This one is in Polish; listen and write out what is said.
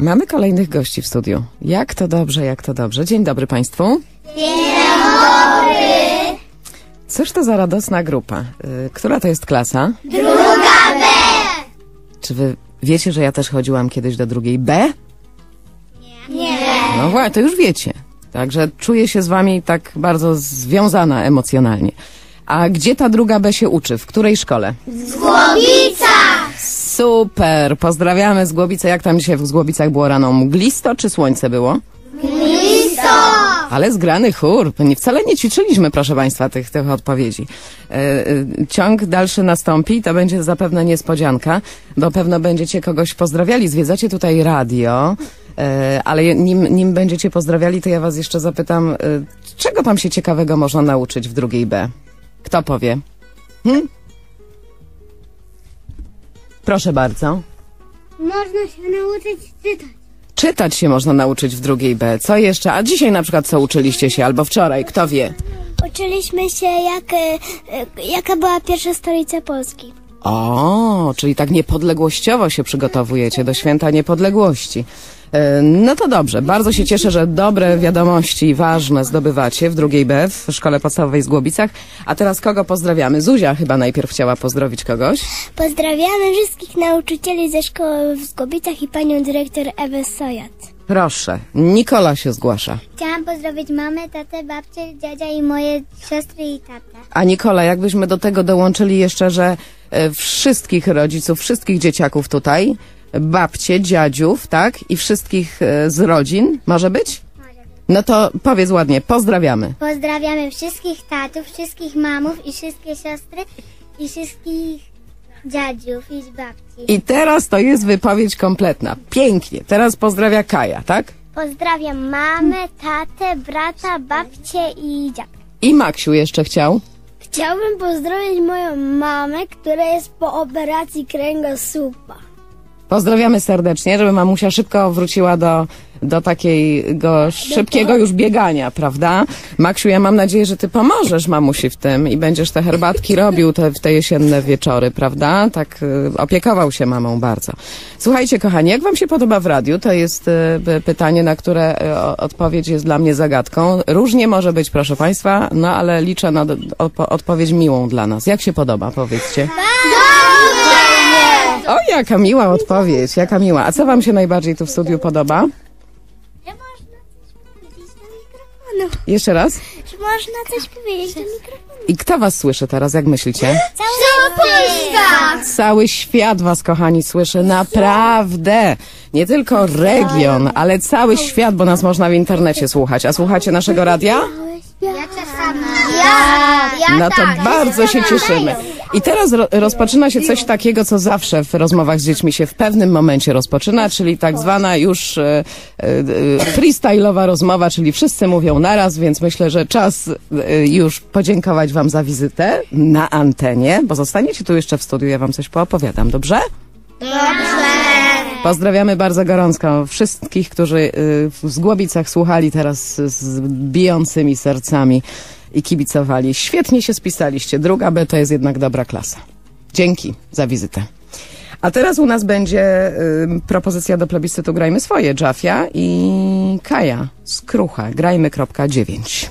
Mamy kolejnych gości w studiu. Jak to dobrze, jak to dobrze. Dzień dobry Państwu. Dzień dobry. Cóż to za radosna grupa? Y, która to jest klasa? Druga B. Czy wy wiecie, że ja też chodziłam kiedyś do drugiej B? Nie. No właśnie, to już wiecie. Także czuję się z wami tak bardzo związana emocjonalnie. A gdzie ta druga B się uczy? W której szkole? Super, pozdrawiamy z Głowice. Jak tam dzisiaj w Zgłowicach było rano? Mglisto czy słońce było? Mglisto! Ale zgrany chór. Nie, wcale nie ćwiczyliśmy, proszę Państwa, tych, tych odpowiedzi. E, e, ciąg dalszy nastąpi, to będzie zapewne niespodzianka, bo pewno będziecie kogoś pozdrawiali. Zwiedzacie tutaj radio, e, ale nim, nim będziecie pozdrawiali, to ja Was jeszcze zapytam, e, czego tam się ciekawego można nauczyć w drugiej B? Kto powie? Hm? Proszę bardzo. Można się nauczyć czytać. Czytać się można nauczyć w drugiej B. Co jeszcze? A dzisiaj na przykład co uczyliście się? Albo wczoraj? Kto wie? Uczyliśmy się, jak, e, jaka była pierwsza stolica Polski. O, czyli tak niepodległościowo się przygotowujecie do święta niepodległości. E, No to dobrze, bardzo się cieszę, że dobre wiadomości ważne zdobywacie w drugiej B w szkole podstawowej w Głobicach. A teraz kogo pozdrawiamy? Zuzia chyba najpierw chciała pozdrowić kogoś. Pozdrawiamy wszystkich nauczycieli ze szkoły w Zgobicach i panią dyrektor Ewę Sojat. Proszę, Nikola się zgłasza. Chciałam pozdrowić mamę, tatę, babcię, dziadzia i moje siostry i tatę. A Nikola, jakbyśmy do tego dołączyli jeszcze, że e, wszystkich rodziców, wszystkich dzieciaków tutaj, babcie, dziadziów, tak? I wszystkich e, z rodzin, może być? No to powiedz ładnie, pozdrawiamy. Pozdrawiamy wszystkich tatów, wszystkich mamów i wszystkie siostry i wszystkich dziadziów i babci. I teraz to jest wypowiedź kompletna. Pięknie. Teraz pozdrawia Kaja, tak? Pozdrawiam mamę, tatę, brata, babcię i dziadka. I Maksiu jeszcze chciał. Chciałbym pozdrowić moją mamę, która jest po operacji kręgosłupa. Pozdrawiamy serdecznie, żeby mamusia szybko wróciła do, do takiego szybkiego już biegania, prawda? Maksiu, ja mam nadzieję, że ty pomożesz mamusi w tym i będziesz te herbatki robił te, w te jesienne wieczory, prawda? Tak y, opiekował się mamą bardzo. Słuchajcie, kochani, jak wam się podoba w radiu? To jest y, pytanie, na które y, o- odpowiedź jest dla mnie zagadką. Różnie może być, proszę państwa, no ale liczę na do- odpo- odpowiedź miłą dla nas. Jak się podoba, powiedzcie? O, jaka miła odpowiedź, jaka miła. A co wam się najbardziej tu w studiu podoba? Że można coś powiedzieć do mikrofonu. Jeszcze raz? Że można coś powiedzieć do mikrofonu. I kto was słyszy teraz, jak myślicie? Cała Polska! Cały świat was, kochani, słyszy. Naprawdę. Nie tylko region, ale cały świat, bo nas można w internecie słuchać. A słuchacie naszego radia? Ja czasami. Ja! No to bardzo się cieszymy. I teraz ro rozpoczyna się coś takiego, co zawsze w rozmowach z dziećmi się w pewnym momencie rozpoczyna, czyli tak zwana już e, e, freestyle'owa rozmowa, czyli wszyscy mówią naraz, więc myślę, że czas e, już podziękować wam za wizytę na antenie, bo zostaniecie tu jeszcze w studiu, ja wam coś poopowiadam, dobrze? Pozdrawiamy bardzo gorąco wszystkich, którzy w Zgłobicach słuchali teraz z bijącymi sercami i kibicowali. Świetnie się spisaliście. Druga B to jest jednak dobra klasa. Dzięki za wizytę. A teraz u nas będzie y, propozycja do plebiscytu Grajmy swoje, Jafia i Kaja z Krucha. Grajmy.9.